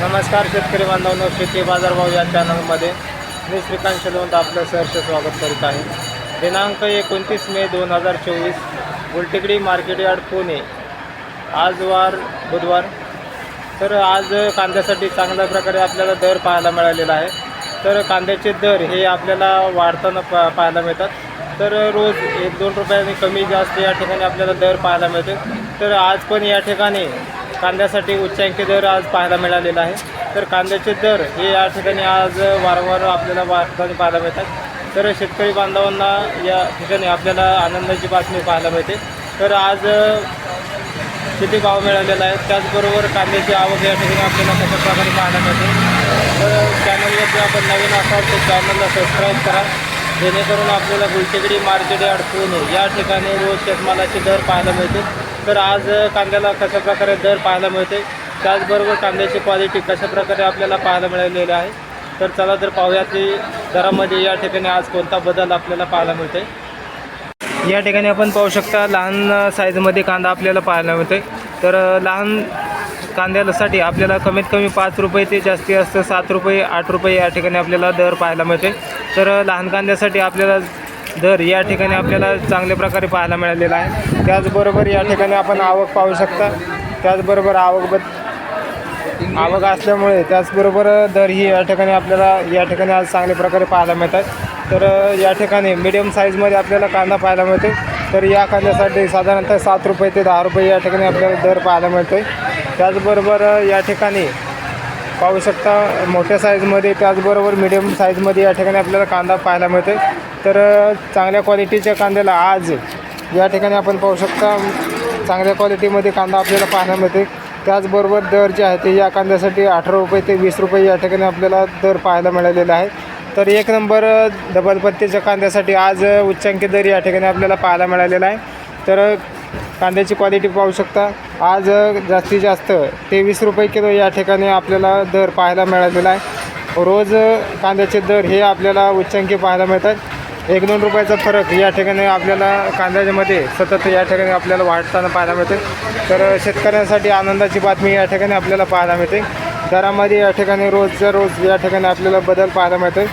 नमस्कार शेतकरी बांधवांनो शेती बाजारभाव या चॅनलमध्ये मी श्रीकांत शेलवंत आपलं सहर्ष स्वागत करीत आहे. दिनांक एकोणतीस मे दोन हजार चोवीस गुलटेकडी मार्केट यार्ड पुणे. आज वार बुधवार. तर आज कांद्यासाठी चांगल्या प्रकारे आपल्याला दर पाहायला मिळालेला आहे. तर कांद्याचे दर हे आपल्याला वाढताना पा पाहायला मिळतात. तर रोज एक दोन रुपयांनी कमी जास्त या ठिकाणी आपल्याला दर पाहायला मिळते. तर आज पण या ठिकाणी कांद्यासाठी उच्चांकी दर आज पाहायला मिळालेला आहे. तर कांद्याचे दर हे या ठिकाणी आज वारंवार आपल्याला वाढताना पाहायला मिळतात. तर शेतकरी बांधवांना या ठिकाणी आपल्याला आनंदाची बातमी पाहायला मिळते. तर आज किती भाव मिळालेला आहे त्याचबरोबर कांद्याची आवक या ठिकाणी आपल्याला कशा प्रकारे पाहायला मिळते? तर चॅनलवर जर आपण नवीन असाल तर चॅनलला सबस्क्राईब करा. जेणेकरून आपल्याला गुलटेकडी मार्केट यार्ड पुणे या ठिकाणी रोज शेतमालाचे दर पाहायला मिळते तर आज कांद्याला कशा प्रकारे दर पाहायला मिळते? त्याचबरोबर कांद्याची क्वालिटी कशा प्रकारे आपल्याला पाहायला मिळालेली आहे? तर चला तर पाहूया की दरामध्ये या ठिकाणी आज कोणता बदल आपल्याला पाहायला मिळते या ठिकाणी आपण पाहू शकता लहान साईजमध्ये कांदा आपल्याला पाहायला मिळते तर लहान कांद्यासाठी आपल्याला कमीत कमी पाच रुपये ते जास्ती असतं. सात रुपये आठ रुपये या ठिकाणी आपल्याला दर पाहायला मिळते. तर लहान कांद्यासाठी आपल्याला दर या ठिकाणी आपल्याला चांगल्या प्रकारे पाहायला मिळालेला आहे. त्याचबरोबर या ठिकाणी आपण आवक पाहू शकता. त्याचबरोबर आवक आवक असल्यामुळे त्याचबरोबर दर ही या ठिकाणी आपल्याला या ठिकाणी आज चांगल्या प्रकारे पाहायला मिळतात. तर या ठिकाणी मिडियम साईजमध्ये आपल्याला कांदा पाहायला मिळते. तर या कांद्यासाठी साधारणतः सात रुपये ते दहा रुपये या ठिकाणी आपल्याला दर पाहायला मिळते त्याचबरोबर या ठिकाणी पाहू शकता मोठ्या साईजमध्ये त्याचबरोबर मिडियम साईजमध्ये या ठिकाणी आपल्याला कांदा पाहायला मिळते तर चांगल्या क्वालिटीच्या कांद्याला आज या ठिकाणी आपण पाहू शकता चांगल्या क्वालिटीमध्ये कांदा आपल्याला पाहायला मिळते त्याचबरोबर दर जे आहे ते या कांद्यासाठी अठरा रुपये ते वीस रुपये या ठिकाणी आपल्याला दर पाहायला मिळालेला आहे. तर एक नंबर डबल पत्तीच्या कांद्यासाठी आज उच्चांकी दर या ठिकाणी आपल्याला पाहायला मिळालेला आहे. तर कांद्याची क्वालिटी पाहू शकता. आज जास्तीत जास्त तेवीस रुपये किलो या ठिकाणी आपल्याला दर पाहायला मिळालेला आहे. रोज कांद्याचे दर हे आपल्याला उच्चांकी पाहायला मिळतात. एक दोन रुपयाचा फरक या ठिकाणी आपल्याला कांद्यामध्ये सतत या ठिकाणी आपल्याला वाढताना पाहायला मिळते. तर शेतकऱ्यांसाठी आनंदाची बातमी या ठिकाणी आपल्याला पाहायला मिळते. दरामध्ये या ठिकाणी रोजच्या रोज या ठिकाणी आपल्याला बदल पाहायला मिळते